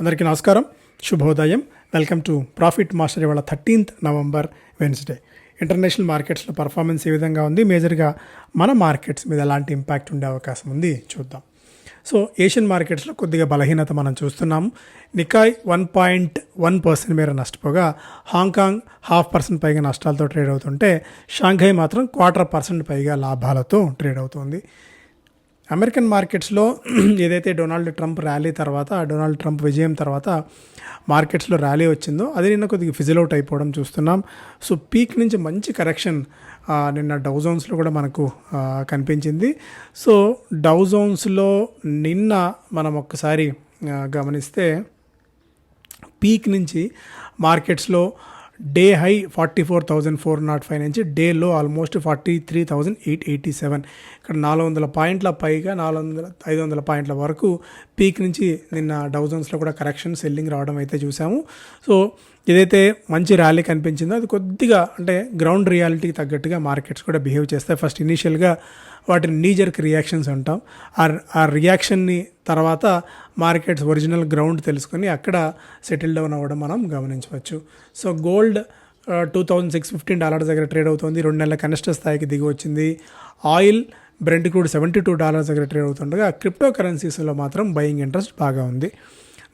అందరికీ నమస్కారం. శుభోదయం. వెల్కమ్ టు ప్రాఫిట్ మాస్టర్ ఇవాళ థర్టీన్త్ నవంబర్ వెన్స్డే ఇంటర్నేషనల్ మార్కెట్స్లో పర్ఫార్మెన్స్ ఏ విధంగా ఉంది? మేజర్గా మన మార్కెట్స్ మీద ఎలాంటి ఇంపాక్ట్ ఉండే అవకాశం ఉంది? చూద్దాం. సో ఏషియన్ మార్కెట్స్లో కొద్దిగా బలహీనత మనం చూస్తున్నాం Nikkei one point one percent మేర నష్టపోగా హాంకాంగ్ హాఫ్ పర్సెంట్ పైగా నష్టాలతో ట్రేడ్ అవుతుంటే షాంఘై మాత్రం క్వార్టర్ పర్సెంట్ పైగా లాభాలతో ట్రేడ్ అవుతుంది. అమెరికన్ మార్కెట్స్లో ఏదైతే డొనాల్డ్ ట్రంప్ ర్యాలీ తర్వాత డొనాల్డ్ ట్రంప్ విజయం తర్వాత మార్కెట్స్లో ర్యాలీ వచ్చిందో అది నిన్న కొద్దిగా ఫిజిల్ అవుట్ అయిపోవడం చూస్తున్నాం. సో పీక్ నుంచి మంచి కరెక్షన్ నిన్న డౌ జోన్స్లో కూడా మనకు కనిపించింది. సో డౌ జోన్స్లో నిన్న మనం ఒక్కసారి గమనిస్తే పీక్ నుంచి మార్కెట్స్లో day high forty four thousand four naught five నుంచి day low almost forty three thousand eight eighty seven. ఇక్కడ నాలుగు వందల పాయింట్ల పైగా నాలుగు వందల ఐదు వందల పాయింట్ల వరకు పీక్ నుంచి నిన్న డౌజన్స్లో కూడా కరెక్షన్ సెల్లింగ్ రావడం అయితే చూసాము. సో ఏదైతే మంచి ర్యాలీ కనిపించిందో అది కొద్దిగా అంటే గ్రౌండ్ రియాలిటీకి తగ్గట్టుగా మార్కెట్స్ కూడా బిహేవ్ చేస్తాయి. ఫస్ట్ ఇనీషియల్గా వాటిని నీజర్కి రియాక్షన్స్ అంటాం. ఆ ఆ రియాక్షన్ని తర్వాత మార్కెట్స్ ఒరిజినల్ గ్రౌండ్ తెలుసుకొని అక్కడ సెటిల్ డౌన్ అవ్వడం మనం గమనించవచ్చు. So gold two thousand six fifteen dollars దగ్గర ట్రేడ్ అవుతుంది. రెండు నెలల కనిష్ట స్థాయికి దిగి వచ్చింది. Oil Brent crude seventy two dollars దగ్గర ట్రేడ్ అవుతుండగా క్రిప్టో కరెన్సీస్లో మాత్రం బయింగ్ ఇంట్రెస్ట్ బాగా ఉంది.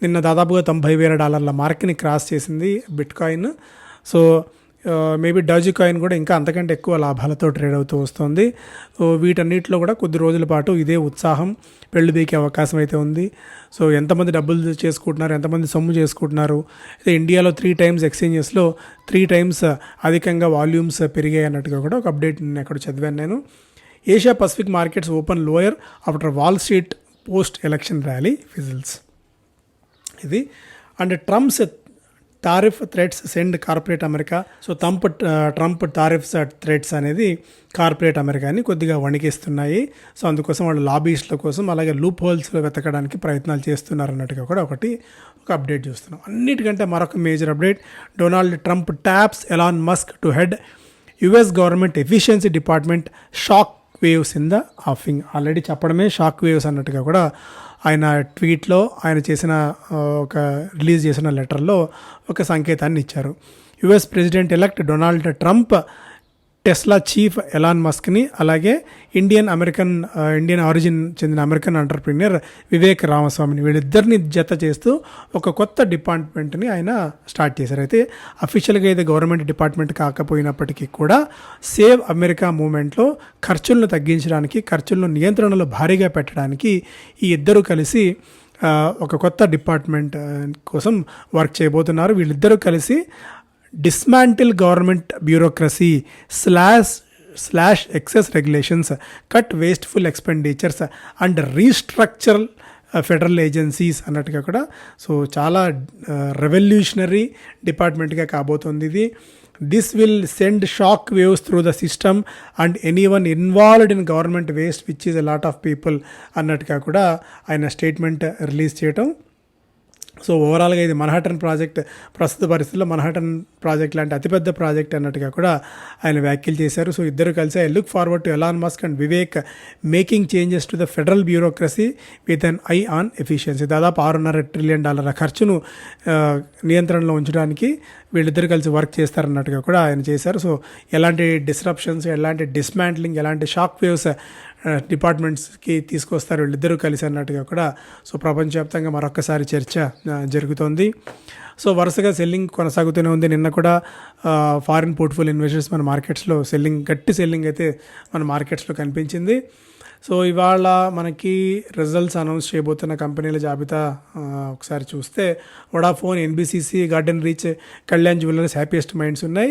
నిన్న దాదాపుగా తొంభై వేల డాలర్ల మార్క్ని క్రాస్ చేసింది bit coin so maybe Dogecoin కూడా ఇంకా అంతకంటే ఎక్కువ లాభాలతో ట్రేడ్ అవుతూ వస్తుంది. సో వీటన్నిటిలో కూడా కొద్ది రోజుల పాటు ఇదే ఉత్సాహం పెళ్ళి బీకే అవకాశం అయితే ఉంది. సో ఎంతమంది డబ్బులు చేసుకుంటున్నారు ఎంతమంది సొమ్ము చేసుకుంటున్నారు. అయితే ఇండియాలో త్రీ టైమ్స్ ఎక్స్చేంజెస్లో త్రీ టైమ్స్ అధికంగా వాల్యూమ్స్ పెరిగాయి అన్నట్టుగా కూడా ఒక అప్డేట్ నేను ఎక్కడ చదివాను నేను. Asia Pacific markets open lower after Wall Street post election rally fizzles. ఇది. And Trump's tariff threats send corporate America. So Trump Trump tariffs threats అనేది కార్పొరేట్ అమెరికాని కొద్దిగా వణికిస్తున్నాయి. సో అందుకోసం వాళ్ళు లాబీస్ల కోసం అలాగే లూప్ హోల్స్లో వెతకడానికి ప్రయత్నాలు చేస్తున్నారు అన్నట్టుగా కూడా ఒకటి ఒక అప్డేట్ చూస్తున్నాం. అన్నిటికంటే మరొక major update Donald Trump taps Elon Musk to head. US government efficiency department shock waves in the offing. Already చెప్పడమే షాక్ వేవ్స్ అన్నట్టుగా కూడా ఆయన ట్వీట్లో ఆయన చేసిన ఒక రిలీజ్ చేసిన లెటర్లో ఒక సంకేతాన్ని ఇచ్చారు. US president elect Donald Trump Tesla chief Elon మస్క్ని అలాగే ఇండియన్ అమెరికన్ ఇండియన్ ఆరిజిన్ చెందిన అమెరికన్ ఎంటర్ప్రీనియర్ వివేక్ రామస్వామిని వీళ్ళిద్దరిని జత చేస్తూ ఒక కొత్త డిపార్ట్మెంట్ని ఆయన స్టార్ట్ చేశారు. అయితే అఫీషియల్గా అయితే గవర్నమెంట్ డిపార్ట్మెంట్ కాకపోయినప్పటికీ కూడా సేవ్ అమెరికా మూమెంట్లో ఖర్చులను తగ్గించడానికి ఖర్చులను నియంత్రణలో భారీగా పెట్టడానికి ఈ ఇద్దరు కలిసి ఒక కొత్త డిపార్ట్మెంట్ కోసం వర్క్ చేయబోతున్నారు. వీళ్ళిద్దరూ కలిసి dismantle government bureaucracy slash slash excess regulations cut wasteful expenditures and restructural federal agencies అన్నట్టుగా కూడా. సో చాలా రెవల్యూషనరీ డిపార్ట్మెంట్గా కాబోతుంది ఇది. This will send shock waves through the system and anyone involved in government waste which is a lot of people అన్నట్టుగా కూడా ఆయన statement release చేయటం సో ఓవరాల్గా ఇది మన్హాటన్ ప్రాజెక్ట్ ప్రస్తుత పరిస్థితుల్లో మన్హాటన్ ప్రాజెక్ట్ లాంటి అతిపెద్ద ప్రాజెక్ట్ అన్నట్టుగా కూడా ఆయన వ్యాఖ్యలు చేశారు. సో ఇద్దరు కలిసి I look forward to Elon Musk and Vivek making changes to the federal bureaucracy with an eye on efficiency. దాదాపు ఆరున్నర ట్రిలియన్ డాలర్ల ఖర్చును నియంత్రణలో ఉంచడానికి వీళ్ళిద్దరు కలిసి వర్క్ చేస్తారన్నట్టుగా కూడా ఆయన చేశారు. సో ఎలాంటి డిస్రప్షన్స్ ఎలాంటి డిస్మాంట్లింగ్ ఎలాంటి షాక్ వేవ్స్ డిపార్ట్మెంట్స్కి తీసుకొస్తారు వీళ్ళిద్దరూ కలిసి అన్నట్టుగా కూడా సో ప్రపంచవ్యాప్తంగా మరొకసారి చర్చ uh, జరుగుతోంది. సో వరుసగా సెల్లింగ్ కొనసాగుతూనే ఉంది. నిన్న కూడా ఫారిన్ పోర్ట్ఫోలియో ఇన్వెస్టర్స్ మన మార్కెట్స్లో సెల్లింగ్ గట్టి సెల్లింగ్ అయితే మన మార్కెట్స్లో కనిపించింది. సో ఇవాళ మనకి రిజల్ట్స్ అనౌన్స్ చేయబోతున్న కంపెనీల జాబితా ఒకసారి చూస్తే Vodafone NBCC Garden Reach Kalyan Jewellers happiest minds ఉన్నాయి.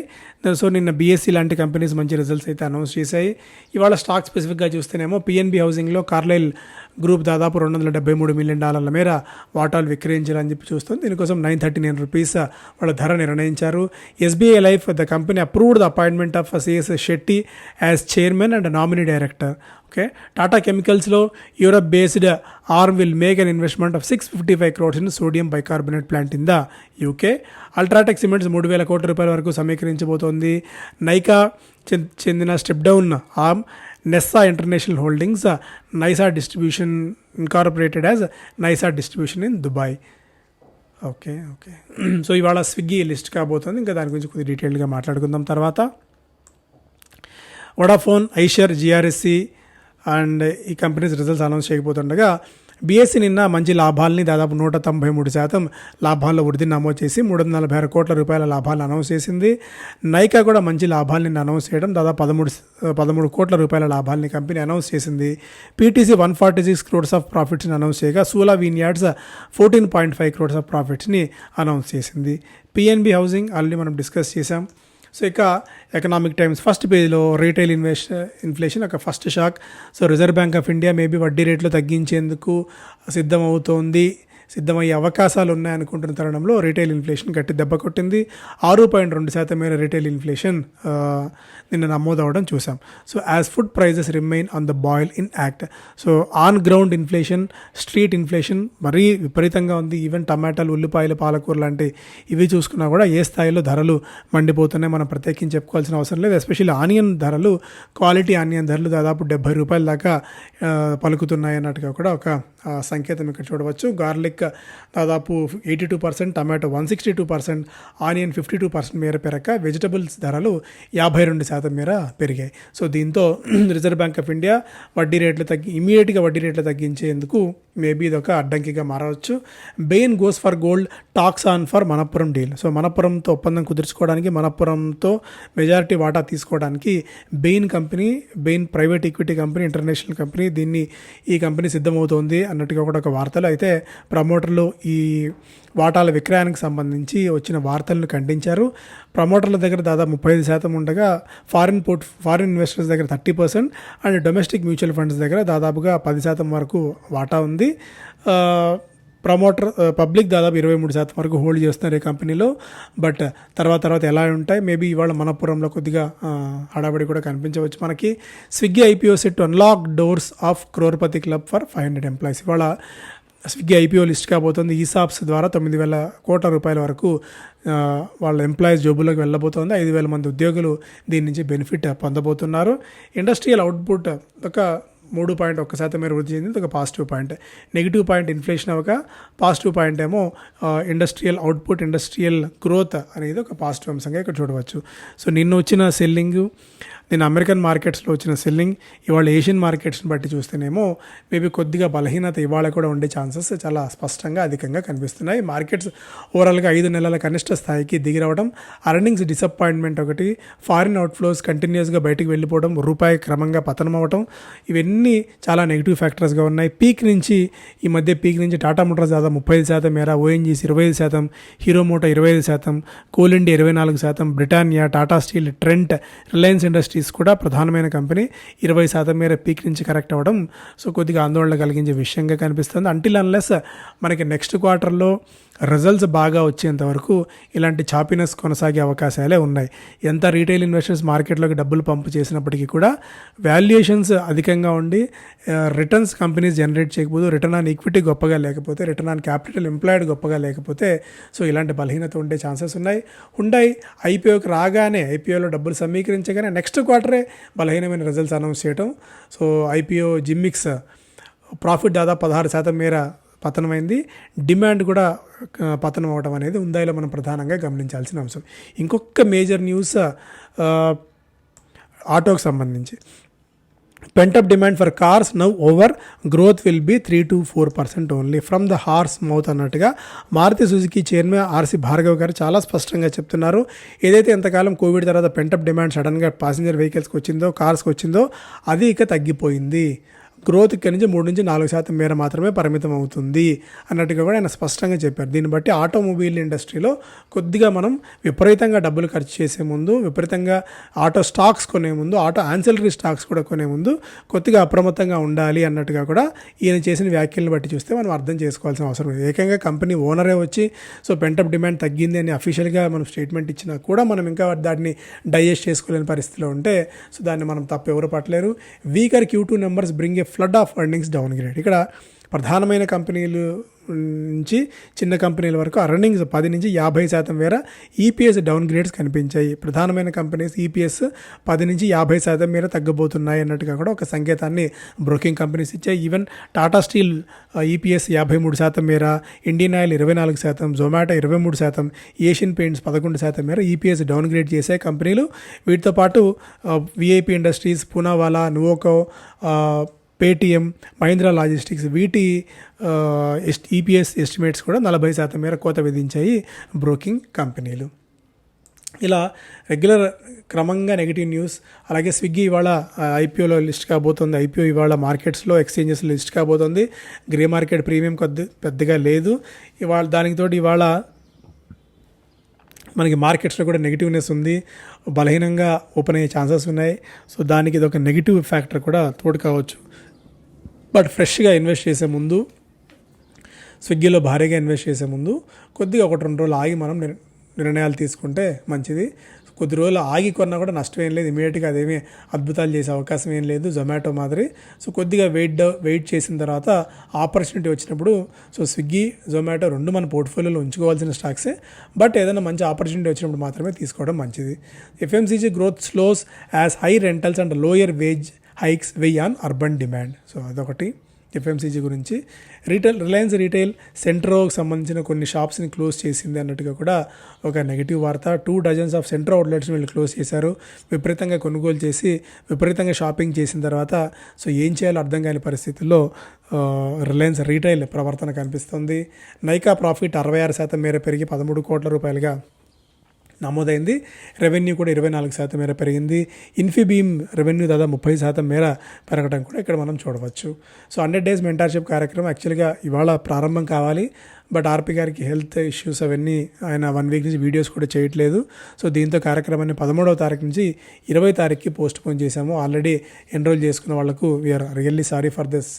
సో నిన్న బీఎస్సీ లాంటి కంపెనీస్ మంచి రిజల్ట్స్ అయితే అనౌన్స్ చేశాయి. ఇవాళ స్టాక్ స్పెసిఫిక్గా చూస్తేనేమో పిఎన్బి హౌసింగ్లో కార్లైల్ గ్రూప్ దాదాపు రెండు వందల డెబ్బై మూడు మిలియన్ డాలర్ల మేర వాటాలు విక్రయించాలని చెప్పి చూస్తుంది. దీనికోసం నైన్ థర్టీ నైన్ రూపీస్ వాళ్ళ ధర నిర్ణయించారు. SBI life the company approved the appointment of CS Shetty as chairman and nominee director okay Tata కెమికల్స్లో Europe based arm will make an investment of six fifty five crores in sodium bicarbonate plant in the UK UltraTech cements మూడు వేల కోట్ల రూపాయల వరకు సమీకరించబోతోంది. నైకా చెందిన step down arm Nessa international holdings Nysaa distribution incorporated as Nysaa distribution in Dubai okay okay so ఇవాళ Swiggy list కాబోతుంది. ఇంకా దాని గురించి కొద్దిగా డీటెయిల్గా మాట్లాడుకుందాం తర్వాత. వడాఫోన్ ఐషర్ జిఆర్ఎస్సి అండ్ ఈ కంపెనీస్ రిజల్ట్స్ అనౌన్స్ చేయకపోతుండగా బీఎస్సీ నిన్న మంచి లాభాలని దాదాపు నూట తొంభై మూడు శాతం లాభాల్లో వృద్ధి నమోదు చేసి మూడు వందల నలభై ఆరు కోట్ల రూపాయల లాభాలను అనౌన్స్ చేసింది. నైకా కూడా మంచి లాభాలని అనౌన్స్ చేయడం దాదాపు పదమూడు పదమూడు కోట్ల రూపాయల లాభాలని కంపెనీ అనౌన్స్ చేసింది. PTC one forty six crores of ప్రాఫిట్స్ని announce చేయగా Sula yards fourteen point five crores of ప్రాఫిట్స్ని announce చేసింది. పిఎన్బి హౌసింగ్ ఆల్రెడీ మనం డిస్కస్ చేసాం సో ఇక ఎకనామిక్ టైమ్స్ ఫస్ట్ పేజ్లో రీటైల్ ఇన్వెస్ట్ ఇన్ఫ్లేషన్ ఒక first shock so Reserve Bank of India maybe వడ్డీ రేట్లు తగ్గించేందుకు సిద్ధమవుతోంది. సిద్ధమయ్యే అవకాశాలు ఉన్నాయనుకుంటున్న తరుణంలో రీటైల్ ఇన్ఫ్లేషన్ గట్టి దెబ్బ కొట్టింది. ఆరు పాయింట్ రెండు శాతం మేర రీటైల్ ఇన్ఫ్లేషన్ నిన్న నమోదవడం చూసాం so as food prices remain on the boil in act so on ground inflation street inflation మరీ విపరీతంగా ఉంది. ఈవెన్ టమాటాలు ఉల్లిపాయలు పాలకూర లాంటి ఇవి చూసుకున్నా కూడా ఏ స్థాయిలో ధరలు మండిపోతున్నాయి మనం ప్రత్యేకించి చెప్పుకోవాల్సిన అవసరం లేదు. ఎస్పెషల్లీ ఆనియన్ ధరలు క్వాలిటీ ఆనియన్ ధరలు దాదాపు డెబ్బై రూపాయల దాకా పలుకుతున్నాయి అన్నట్టుగా కూడా ఒక సంకేతం ఇక్కడ చూడవచ్చు. గార్లిక్ దాదాపు eighty two percent tomato one sixty two percent onion fifty two percent మేర పెరగక వెజిటబుల్స్ ధరలు యాభై రెండు శాతం మేర పెరిగాయి. సో దీంతో రిజర్వ్ బ్యాంక్ ఆఫ్ ఇండియా వడ్డీ రేట్లు తగ్గి ఇమీడియట్గా వడ్డీ రేట్లు తగ్గించేందుకు మేబీ ఇది ఒక అడ్డంకిగా మారవచ్చు. Bain goes for gold talks on for Manappuram deal so మనప్పురంతో ఒప్పందం కుదుర్చుకోవడానికి మనప్పురంతో మెజారిటీ వాటా తీసుకోవడానికి Bain company Bain private equity company international company దీన్ని ఈ కంపెనీ సిద్ధమవుతోంది అన్నట్టుగా కూడా ఒక వార్తలు. అయితే ప్రమోటర్లు ఈ వాటాల విక్రయానికి సంబంధించి వచ్చిన వార్తలను ఖండించారు. ప్రమోటర్ల దగ్గర దాదాపు ముప్పై ఐదు శాతం ఉండగా ఫారిన్ పోర్ట్ ఫారిన్ ఇన్వెస్టర్స్ దగ్గర thirty percent and domestic mutual funds దగ్గర దాదాపుగా పది శాతం వరకు వాటా ఉంది. ప్రమోటర్ పబ్లిక్ దాదాపు ఇరవై మూడు శాతం వరకు హోల్డ్ చేస్తున్నారు ఈ కంపెనీలో. బట్ తర్వాత తర్వాత ఎలా ఉంటాయి? మేబీ ఇవాళ మనపురంలో కొద్దిగా హడాబడి హడావిడి కూడా కనిపించవచ్చు మనకి. Swiggy IPO set unlock doors of crorepati club for five hundred employees. ఇవాళ స్విగ్గీ ఐపీఓ లిస్ట్ కాబోతుంది ఈసాప్స్ ద్వారా తొమ్మిది వేల కోట్ల రూపాయల వరకు వాళ్ళ ఎంప్లాయీస్ జోబులోకి వెళ్ళబోతోంది. ఐదు వేల మంది ఉద్యోగులు దీని నుంచి బెనిఫిట్ పొందబోతున్నారు. ఇండస్ట్రియల్ అవుట్పుట్ ఒక మూడు పాయింట్ ఒక్క శాతం మేర వృద్ధి చెందింది. ఒక positive point. Negative point inflation అవ్వక పాజిటివ్ పాయింట్ ఏమో ఇండస్ట్రియల్ అవుట్పుట్ ఇండస్ట్రియల్ గ్రోత్ అనేది ఒక పాజిటివ్ అంశంగా ఇక్కడ చూడవచ్చు. సో నిన్న వచ్చిన సెల్లింగ్ నేను అమెరికన్ మార్కెట్స్లో వచ్చిన సెల్లింగ్ ఇవాళ ఏషియన్ మార్కెట్స్ని బట్టి చూస్తేనేమో మేబీ కొద్దిగా బలహీనత ఇవాళ కూడా ఉండే ఛాన్సెస్ చాలా స్పష్టంగా అధికంగా కనిపిస్తున్నాయి. మార్కెట్స్ ఓవరాల్గా ఐదు నెలల కనిష్ట స్థాయికి దిగి రావడం అర్నింగ్స్ డిసప్పాయింట్మెంట్ ఒకటి ఫారిన్ అవుట్ఫ్లోస్ కంటిన్యూస్గా బయటికి వెళ్ళిపోవడం రూపాయి క్రమంగా పతనం అవ్వడం ఇవన్నీ చాలా నెగిటివ్ ఫ్యాక్టర్స్గా ఉన్నాయి. పీక్ నుంచి ఈ మధ్య పీక్ నుంచి టాటా మోటార్స్ దాదాపు ముప్పై ఐదు శాతం మేర ఓఎన్జీసీ ఇరవై ఐదు శాతం హీరో మోటో ఇరవై ఐదు శాతం కోల్ ఇండియా ఇరవై నాలుగు శాతం Britannia Tata steel Trent Reliance Industries కూడా ప్రధానమైన కంపెనీ. ఇరవై శాతం మేర పీక్ నుంచి కరెక్ట్ అవ్వడం సో కొద్దిగా ఆందోళన కలిగించే విషయంగా కనిపిస్తుంది. అంటిల్ అన్లెస్ మనకి నెక్స్ట్ క్వార్టర్లో రిజల్ట్స్ బాగా వచ్చేంత వరకు ఇలాంటి చాపినెస్ కొనసాగే అవకాశాలే ఉన్నాయి. ఎంత రీటైల్ ఇన్వెస్టర్స్ మార్కెట్లోకి డబ్బులు పంపు చేసినప్పటికీ కూడా వాల్యుయేషన్స్ అధికంగా ఉండి రిటర్న్స్ కంపెనీస్ జనరేట్ చేయకపోతే రిటర్న్ ఆన్ ఈక్విటీ గొప్పగా లేకపోతే రిటర్న్ ఆన్ క్యాపిటల్ ఎంప్లాయిడ్ గొప్పగా లేకపోతే సో ఇలాంటి బలహీనత ఉండే ఛాన్సెస్ ఉన్నాయి. ఉండాయి ఐపీఓకి రాగానే ఐపీఓలో డబ్బులు సమీకరించగానే నెక్స్ట్ క్వార్టరే బలహీనమైన రిజల్ట్స్ అనౌన్స్ చేయడం సో ఐపీఓ జిమ్మిక్స్ ప్రాఫిట్ దాదాపు పదహారు శాతం మేర పతనమైంది. డిమాండ్ కూడా పతనం అవడం అనేది ఉందాయిలో మనం ప్రధానంగా గమనించాల్సిన అంశం. ఇంకొక మేజర్ న్యూస్ ఆటోకు ఆటోకి సంబంధించి. Pent up demand for cars now over growth will be three to four percent only from the horse's mouth అన్నట్టుగా Maruti Suzuki chairman RC Bhargav garu చాలా స్పష్టంగా చెప్తున్నారు. ఏదైతే ఎంతకాలం కోవిడ్ తర్వాత పెంటప్ డిమాండ్ సడన్గా ప్యాసింజర్ వెహికల్స్కి వచ్చిందో కార్స్కి వచ్చిందో అది ఇక తగ్గిపోయింది. గ్రోత్ ఇక్కడి నుంచి మూడు నుంచి నాలుగు శాతం మేర మాత్రమే పరిమితం అవుతుంది అన్నట్టుగా కూడా ఆయన స్పష్టంగా చెప్పారు. దీన్ని బట్టి ఆటోమొబైల్ ఇండస్ట్రీలో కొద్దిగా మనం విపరీతంగా డబ్బులు ఖర్చు చేసే ముందు విపరీతంగా ఆటో స్టాక్స్ కొనే ముందు ఆటో ఆన్సిలరీ స్టాక్స్ కూడా కొనే ముందు కొద్దిగా అప్రమత్తంగా ఉండాలి అన్నట్టుగా కూడా ఈయన చేసిన వ్యాఖ్యలను బట్టి చూస్తే మనం అర్థం చేసుకోవాల్సిన అవసరం ఉంది ఏకంగా కంపెనీ ఓనరే వచ్చి సో పెంటప్ డిమాండ్ తగ్గింది అని అఫీషియల్గా మనం స్టేట్మెంట్ ఇచ్చినా కూడా మనం ఇంకా దాన్ని డైజెస్ట్ చేసుకోలేని పరిస్థితిలో ఉంటే సో దాన్ని మనం తప్పు ఎవరు పట్టలేరు. Weaker Q two numbers bring a flood of earnings downgrade ఇక్కడ ప్రధానమైన కంపెనీలు నుంచి చిన్న కంపెనీల వరకు అర్నింగ్స్ పది నుంచి యాభై శాతం మేర ఈపీఎస్ డౌన్ గ్రేడ్స్ కనిపించాయి. ప్రధానమైన కంపెనీస్ ఈపీఎస్ పది నుంచి యాభై శాతం మేర తగ్గబోతున్నాయి అన్నట్టుగా కూడా ఒక సంకేతాన్ని బ్రోకింగ్ కంపెనీస్ ఇచ్చాయి. ఈవెన్ టాటా స్టీల్ ఈపీఎస్ యాభై మూడు శాతం మేర ఇండియన్ ఆయిల్ ఇరవై నాలుగు శాతం జొమాటో ఇరవై మూడు శాతం ఏషియన్ పెయింట్స్ పదకొండు శాతం మేర ఈపీఎస్ డౌన్ గ్రేడ్ చేసే కంపెనీలు. వీటితో పాటు VIP Industries Poonawalla Nuvoco Paytm Mahindra logistics వీటి ఎస్ ఈపీఎస్ ఎస్టిమేట్స్ కూడా నలభై శాతం మేర కోత విధించాయి బ్రోకింగ్ కంపెనీలు. ఇలా రెగ్యులర్ క్రమంగా నెగిటివ్ న్యూస్ అలాగే స్విగ్గీ ఇవాళ ఐపీఓలో లిస్ట్ కాబోతుంది. ఐపీఓ ఇవాళ మార్కెట్స్లో ఎక్స్చేంజెస్లో లిస్ట్ కాబోతుంది. గ్రే మార్కెట్ ప్రీమియం కొద్ది పెద్దగా లేదు. ఇవాళ దానికి తోటి ఇవాళ మనకి మార్కెట్స్లో కూడా నెగిటివ్నెస్ ఉంది. బలహీనంగా ఓపెన్ అయ్యే ఛాన్సెస్ ఉన్నాయి. సో దానికి ఇది ఒక నెగిటివ్ ఫ్యాక్టర్ కూడా తోడు కావచ్చు. బట్ ఫ్రెష్గా ఇన్వెస్ట్ చేసే ముందు స్విగ్గీలో భారీగా ఇన్వెస్ట్ చేసే ముందు కొద్దిగా ఒకటి రెండు రోజులు ఆగి మనం నిర్ణయాలు తీసుకుంటే మంచిది. కొద్ది రోజులు ఆగి కొన్నా కూడా నష్టం ఏం లేదు. ఇమీడియట్గా అదేమీ అద్భుతాలు చేసే అవకాశం ఏం లేదు. జొమాటో మాదిరి. సో కొద్దిగా వెయిట్ వెయిట్ చేసిన తర్వాత ఆపర్చునిటీ వచ్చినప్పుడు సో స్విగ్గీ జొమాటో రెండు మన పోర్ట్ఫోలియోలో ఉంచుకోవాల్సిన స్టాక్సే. బట్ ఏదైనా మంచి ఆపర్చునిటీ వచ్చినప్పుడు మాత్రమే తీసుకోవడం మంచిది. FMCG growth slows as high rentals and lower wage hikes weigh on urban demand. So అదొకటి. ఎఫ్ఎంసీజీ గురించి రీటైల్ రిలయన్స్ రీటైల్ సెంట్రోకి సంబంధించిన కొన్ని షాప్స్ని క్లోజ్ చేసింది అన్నట్టుగా కూడా ఒక నెగిటివ్ వార్త. టూ డజన్స్ ఆఫ్ సెంట్రో అవుట్లెట్స్ని వీళ్ళు క్లోజ్ చేశారు. విపరీతంగా కొనుగోలు చేసి విపరీతంగా షాపింగ్ చేసిన తర్వాత సో ఏం చేయాలో అర్థం కాని పరిస్థితుల్లో రిలయన్స్ రీటైల్ ప్రవర్తన కనిపిస్తుంది. నైకా ప్రాఫిట్ అరవై ఆరు శాతం మేర పెరిగి పదమూడు కోట్ల రూపాయలుగా నమోదైంది. రెవెన్యూ కూడా ఇరవై నాలుగు శాతం మేర పెరిగింది. ఇన్ఫీబీమ్ రెవెన్యూ దాదాపు ముప్పై శాతం మేర పెరగడం కూడా ఇక్కడ మనం చూడవచ్చు. సో హండ్రెడ్ డేస్ మెంటార్షిప్ కార్యక్రమం యాక్చువల్గా ఇవాళ ప్రారంభం కావాలి. బట్ ఆర్పి గారికి హెల్త్ ఇష్యూస్ అవన్నీ ఆయన వన్ వీక్ నుంచి వీడియోస్ కూడా చేయట్లేదు. సో దీంతో కార్యక్రమాన్ని పదమూడవ తారీఖు నుంచి ఇరవై తారీఖుకి పోస్ట్ పోన్ చేశాము. ఆల్రెడీ ఎన్రోల్ చేసుకున్న వాళ్ళకు we're really sorry for this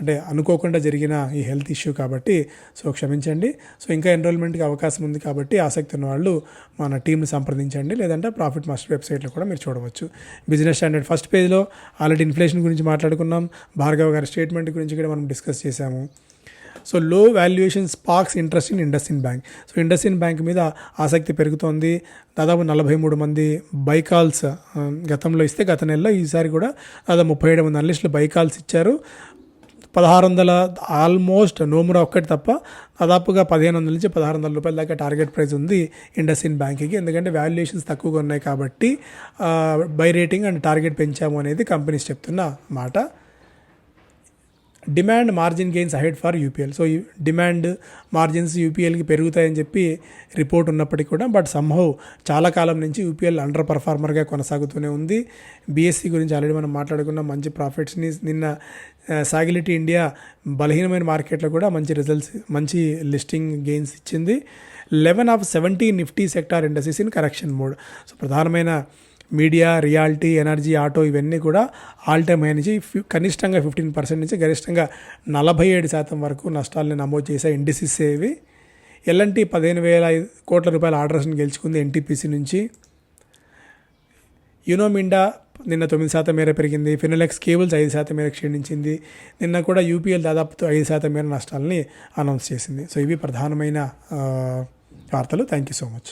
అంటే అనుకోకుండా జరిగిన ఈ హెల్త్ ఇష్యూ కాబట్టి సో క్షమించండి. సో ఇంకా ఎన్రోల్మెంట్కి అవకాశం ఉంది కాబట్టి ఆసక్తి ఉన్న వాళ్ళు మన టీంని సంప్రదించండి. లేదంటే ప్రాఫిట్ మాస్టర్ వెబ్సైట్లో కూడా మీరు చూడవచ్చు. బిజినెస్ స్టాండర్డ్ ఫస్ట్ పేజ్లో ఆల్రెడీ ఇన్ఫ్లేషన్ గురించి మాట్లాడుకున్నాం. భార్గవ్ గారి స్టేట్మెంట్ గురించి కూడా మనం డిస్కస్ చేశాము. So low valuation sparks interest in IndusInd Bank so IndusInd Bank మీద ఆసక్తి పెరుగుతోంది. దాదాపు నలభై మూడు మంది బైకాల్స్ గతంలో ఇస్తే గత నెలలో ఈసారి కూడా దాదాపు ముప్పై ఏడు మంది అనలిస్టులు బైకాల్స్ ఇచ్చారు. పదహారు వందల ఆల్మోస్ట్ నోమురా ఒక్కటి తప్ప దాదాపుగా పదిహేను వందల నుంచి పదహారు వందల రూపాయల దాకా టార్గెట్ ప్రైస్ ఉంది ఇండస్ఇన్ బ్యాంక్కి ఎందుకంటే వాల్యుయేషన్స్ తక్కువగా ఉన్నాయి కాబట్టి బై రేటింగ్ అండ్ టార్గెట్ పెంచాము అనేది కంపెనీస్ చెప్తున్న మాట. Demand margin gains ahead for UPL. So demand margins యూపీఎల్కి పెరుగుతాయని చెప్పి రిపోర్ట్ ఉన్నప్పటికీ కూడా బట్ సంహవ్ చాలా కాలం నుంచి యూపీఎల్ అండర్ పర్ఫార్మర్గా కొనసాగుతూనే ఉంది. బీఎస్సీ గురించి ఆల్రెడీ మనం మాట్లాడుకున్న మంచి ప్రాఫిట్స్ని నిన్న సాగిలిటీ ఇండియా బలహీనమైన మార్కెట్లో కూడా మంచి రిజల్ట్స్ మంచి లిస్టింగ్ గెయిన్స్ ఇచ్చింది. Eleven of seventy Nifty sector industries in correction mode. So ప్రధానమైన మీడియా రియాలిటీ ఎనర్జీ ఆటో ఇవన్నీ కూడా ఆల్ టైమ్ హై నుంచి కనిష్టంగా ఫిఫ్టీన్ పర్సెంట్ నుంచి గరిష్టంగా నలభై ఏడు శాతం వరకు నష్టాలని నమోదు చేసే ఇండిసిస్ ఇవి ఎల్ఎన్టీ పదిహేను వేల ఐదు కోట్ల రూపాయల ఆర్డర్స్ని గెలుచుకుంది ఎన్టీపీసీ నుంచి. యునోమిండా నిన్న తొమ్మిది శాతం మేర పెరిగింది. ఫినోలెక్స్ కేబుల్స్ ఐదు శాతం మేర క్షీణించింది. నిన్న కూడా యూపీఎల్ దాదాపు ఐదు శాతం మేర నష్టాలని అనౌన్స్ చేసింది. సో ఇవి ప్రధానమైన వార్తలు. Thank you so much.